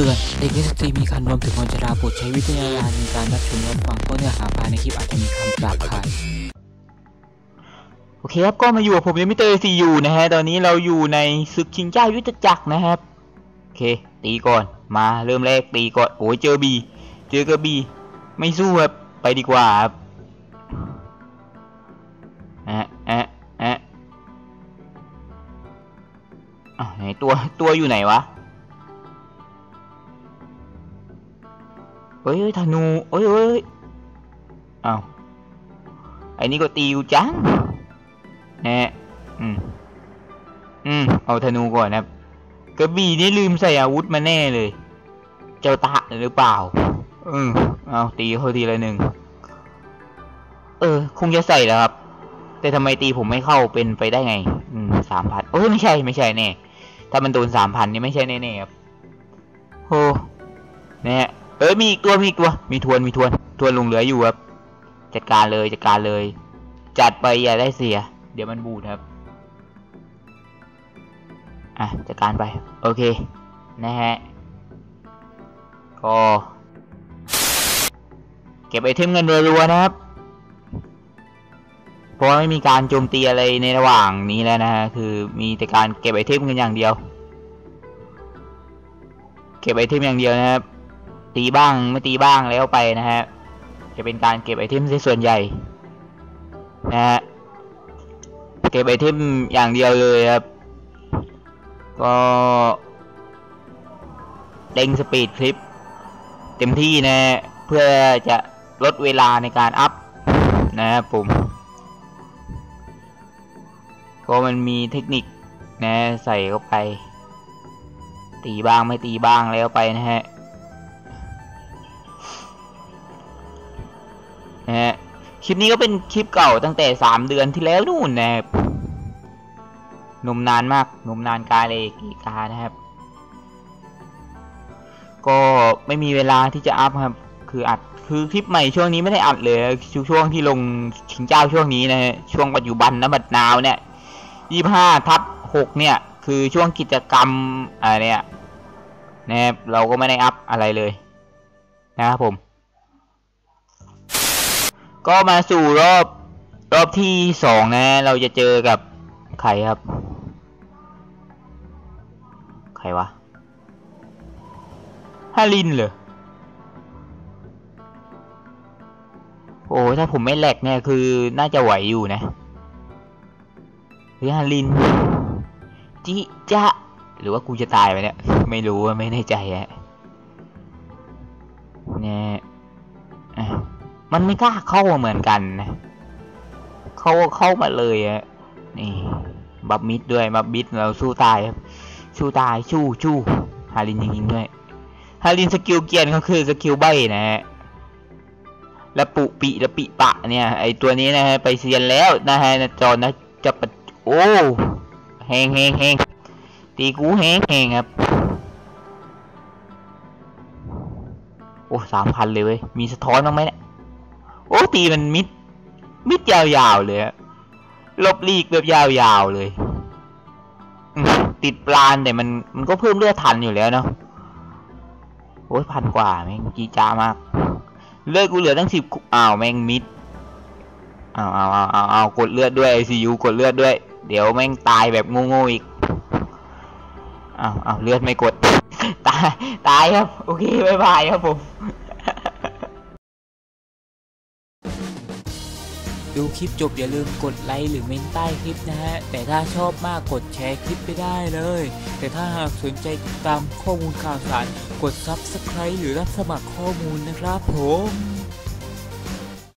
เตือนเด็กนิสตรีมีคันรวมถึงคนชราโปรดใช้วิจารณญาณในการรับชมรับฟังเพราะเนื้อหาภายในคลิปอาจจะมีคำหยาบคายโอเคครับก็มาอยู่กับผมยังม่เตอร์ซีอยู่นะฮะตอนนี้เราอยู่ในศึกชิงเจ้ายุทธจักรนะครับโอเค ตีก่อนมาเริ่มแรกตีก่อนโอ้ยเจอบีเจอกระบีไม่สู้ครับไปดีกว่าครับแอะแอะแอะอะไหนตัวตัวอยู่ไหนวะ ฮ้ยเฮ้ยธนูเฮ้ยเฮ้ยเอาไอ้นี่ก็ตีกูจังแนะอืมอืมเอาธนูก่อนนะครับกระบี่นี่ลืมใส่อาวุธมาแน่เลย เจ้าตะหรือเปล่า อืมเอาตีเขาทีละหนึ่ง เออ คงจะใส่แล้วครับ แต่ทำไมตีผมไม่เข้าเป็นไปได้ไง อืมสามพันโอ้ยไม่ใช่ไม่ใช่แน่ ถ้ามันโดนสามพันนี่ไม่ใช่แน่ๆครับโห เอ้ยมีอีกตัวมีอีกตัวมีทวนมีทวนทวนลงเหลืออยู่ครับ จัดการเลยจัดการเลย จัดไปอย่าได้เสีย เดี๋ยวมันบูดครับอะจัดการไป โอเค นะฮะก็เก็บไอเทมเงินรัวๆนะครับ เพราะไม่มีการโจมตีอะไรในระหว่างนี้แล้วนะฮะ คือมีแต่การเก็บไอเทมเงินอย่างเดียว เก็บไอเทมอย่างเดียวนะครับ ตีบ้างไม่ตีบ้างแล้วไปนะฮะ จะเป็นการเก็บไอเทมส่วนใหญ่นะฮะ เก็บไอเทมอย่างเดียวเลยครับ ก็เด้งสปีดคลิป เต็มที่นะเพื่อจะลดเวลาในการอัพนะครับผมก็มันมีเทคนิคนะใส่เข้าไป ตีบ้างไม่ตีบ้างแล้วไปนะฮะ นะฮะคลิปนี้ก็เป็นคลิปเก่าตั้งแต่สามเดือนที่แล้วนู่นนะครับนมนานมากนมนานกาเลยกีกานะครับ ก็ไม่มีเวลาที่จะอัพครับ คืออัดคือคลิปใหม่ช่วงนี้ไม่ได้อัดเลยช่วงที่ลงชิงเจ้าช่วงนี้นะฮะช่วงปัจจุบันนะบัดนาวเนี่ยยี่ห้าทับหกเนี่ย คือช่วงกิจกรรมอะไรเนี่ยนะครับเราก็ไม่ได้อัพอะไรเลยนะครับผม ก็มาสู่รอบรอบที่สองนะ เราจะเจอกับใครครับ ใครวะฮารินเหรอ โอ้ถ้าผมไม่แหลกเนี่ยคือน่าจะไหวอยู่นะหรือฮารินจิจะหรือว่ากูจะตายไปเนี่ย ไม่รู้ไม่แน่ใจฮะเนี่ย มันไม่กล้าเข้าเหมือนกันนะเข้าเข้ามาเลยอะนี่บับมิดด้วยบับมิดเราสู้ตายครับสู้ตายชู้ชู้ฮารินจริงด้วยฮารินสกิลเกียนก็คือสกิลใบนะฮะและปุปิและปิปะเนี่ย ไอตัวนี้นะฮะไปเซียนแล้วนะฮะนะจอนะจะปะโอ้แหงแหงแหงตีกูแหงแหงครับโอ้สามพันเลยเว้ยมีสะท้อนบ้างไหมเนี่ย ตีมันมิด มิดยาวๆเลยอะลบลีกแบบยาวๆเลย ติดปลานแต่มันมันก็เพิ่มเลือดทันอยู่แล้วเนาะโอ้ยพันกว่าแม่งจีจ้ามาก เลือดกูเหลือตั้งสิบอ้าวแม่งมิดอ้าวอ้าวอ้าวอ้าวอาวกดเลือดด้วยไอซียูกดเลือดด้วย เดี๋ยวแม่งตายแบบโง่ๆอีกอ้าวอ้าวเลือดไม่กด ตาย ตายครับ โอเคบายบายครับผม ดูคลิปจบอย่าลืมกดไลค์หรือเมนใต้คลิปนะฮะ แต่ถ้าชอบมากกดแชร์คลิปไปได้เลย แต่ถ้าหากสนใจติดตามข้อมูลข่าวสาร กด Subscribe หรือรับสมัครข้อมูลนะครับผม